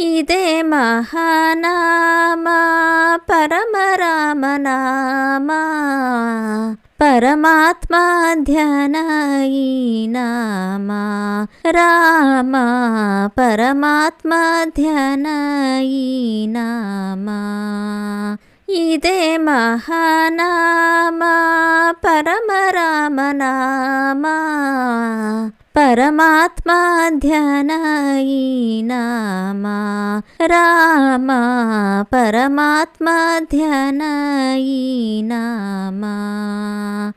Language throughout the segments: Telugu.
ఇదే మహానామా పరమరామనామా పరమాత్మా ధ్యానాయి నామా. రామా పరమాత్మా ధ్యానాయి నామా. ఇదే మహానామా పరమరామనామా परमात्मा ध्यानायि नामा ರಾಮ परमात्मा ಧ್ಯಾನಾಯಿ ನಾಮ.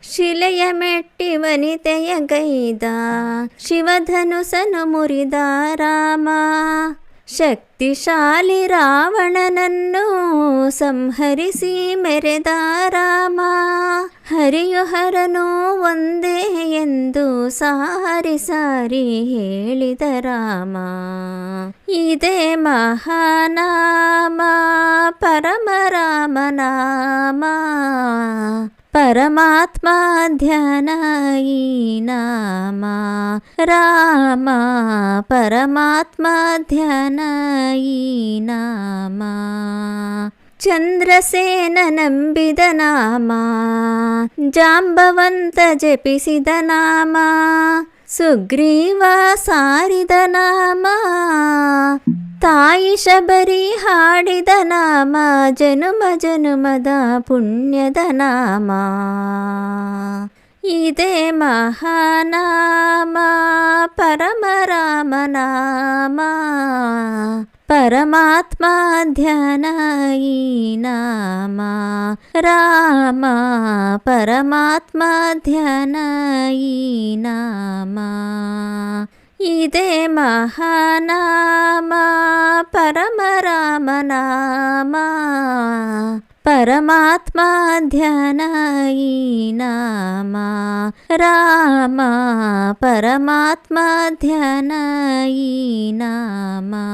ಶಿಲೆಯ ಮೆಟ್ಟಿ ವನಿತೆಯ ಗೈದ. ಶಿವಧನುಸನು ಮುರಿದ ರಾಮ. ಶಕ್ತಿಶಾಲಿ ರಾವಣನನ್ನು ಸಂಹರಿಸಿ ಮೆರೆದ ರಾಮ. ಹರಿಯು ಹರನು ಒಂದೇ ಎಂದು ಸಾರಿ ಸಾರಿ ಹೇಳಿದ ರಾಮ ಇದೇ ಮಹಾನಾಮ ಪರಮರಾಮನಾಮ परमात्मा ध्यानयि नाम राम परमात्मा ध्यानयि नाम ಚಂದ್ರಸೇನ ನಂಬಿದ ನಾಮ ಜಾಂಬವಂತ ಜಪಿಸಿದ ನಾಮ ಸುಗ್ರೀವ ಸಾರಿದ ನಾಮ ತಾಯಿ ಶಬರಿ ಹಾಡಿದ ನಾಮ ಜನುಮ ಜನುಮದ ಪುಣ್ಯದ ನಾಮ ಇದೇ ಮಹಾನಾಮ ಪರಮರಾಮನಾಮ పరమాత్మా ధ్యానాయి నామా రామా పరమాత్మా ధ్యానాయి నామా ఇదే మహానామా పరమరామనామా పరమాత్మా ధ్యానాయి నామా. రామా పరమాత్మా ధ్యానాయి నామా.